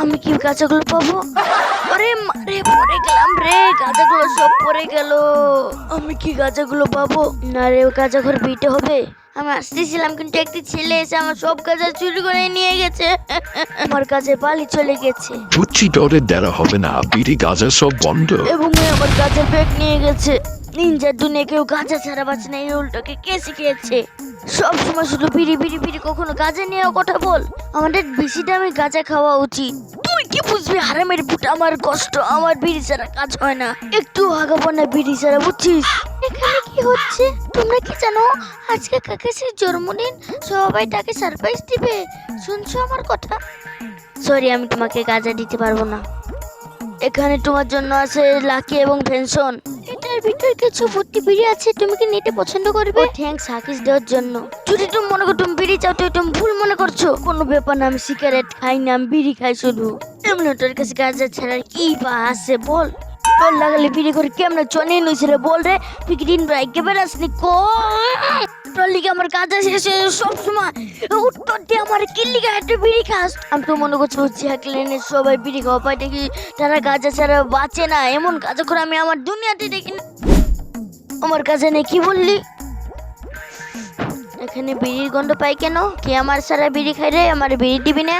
আমি কি গাছাগুলো পাবো? আরে মারে পড়ে গেলাম রে গাছাগুলো সব পড়ে গেল। আমি কি গাছাগুলো পাবো? না রে গাছা ঘর বিটে হবে। আমি আসতেছিলাম কিন্তু একটি ছেলে এসে আমার সব গাছা চুরি করে নিয়ে গেছে। আমার কাছে পালি চলে গেছে। বুঝছি ডরে দেরা হবে না বিড়ি গাজা সব বন্ধ। এবং আমার গাছের ব্যাগ নিয়ে গেছে। নিনজার দুনিয়া কেউ গাঁজা ছাড়া বাঁচে না এই উল্টোকে কে শিখিয়েছে? সব সময় শুধু বিড়ি বিড়ি বিড়ি কখনো গাঁজা নিয়েও কথা বল। আমাদের বেশি দামে গাঁজা খাওয়া উচিত। তুই কি বুঝবি হারামের বুট আমার কষ্ট আমার বিড়ি ছাড়া কাজ হয় না। একটু আগাবো না বিড়ি ছাড়া বুঝছিস? এখানে কি হচ্ছে? তোমরা কি জানো আজকে কাকাশের জন্মদিন সবাই তাকে সারপ্রাইজ দিবে। শুনছো আমার কথা? সরি আমি তোমাকে গাঁজা দিতে পারব না। এখানে তোমার জন্য আছে লাকি এবং পেনশন এটার ভিতরে কিছু ভর্তি বিড়ি আছে, তুমি কি নিতে পছন্দ করবে? থ্যাঙ্কস হাকিস দেওয়ার জন্য। যদি তুমি মনে করো তুমি বিড়ি চাও তো তুমি ভুল মনে করছ। কোনো ব্যাপার না, আমি সিগারেট খাই না, আমি বিড়ি খাই শুধু। এমন তোর কাছে গাঁজা ছাড়া কি বা আছে, বল। তোর লাগালে বিড়ি করে কেমন চনে নইছে রে বল রে? কি দিন রায় কে বেড়াসনি কো? লিগে আমার গাঁজা শেষ সব সময় উত্তর দিয়ে আমার কিল্লিগা একটা বিড়ি খাস? আমি তো মনে করছি হচ্ছে একলেনে সবাই বিড়ি খাওয়া পাই দেখি তারা গাঁজা ছাড়া বাঁচে না। এমন কাজ করে আমি আমার দুনিয়াতে দেখি না। আমার কাছে নেই কি বললি? এখানে বিড়ির গন্ধ পাই কেন? কে আমার সারা বিড়ি খাই রে? আমার বিড়ি দিবি না?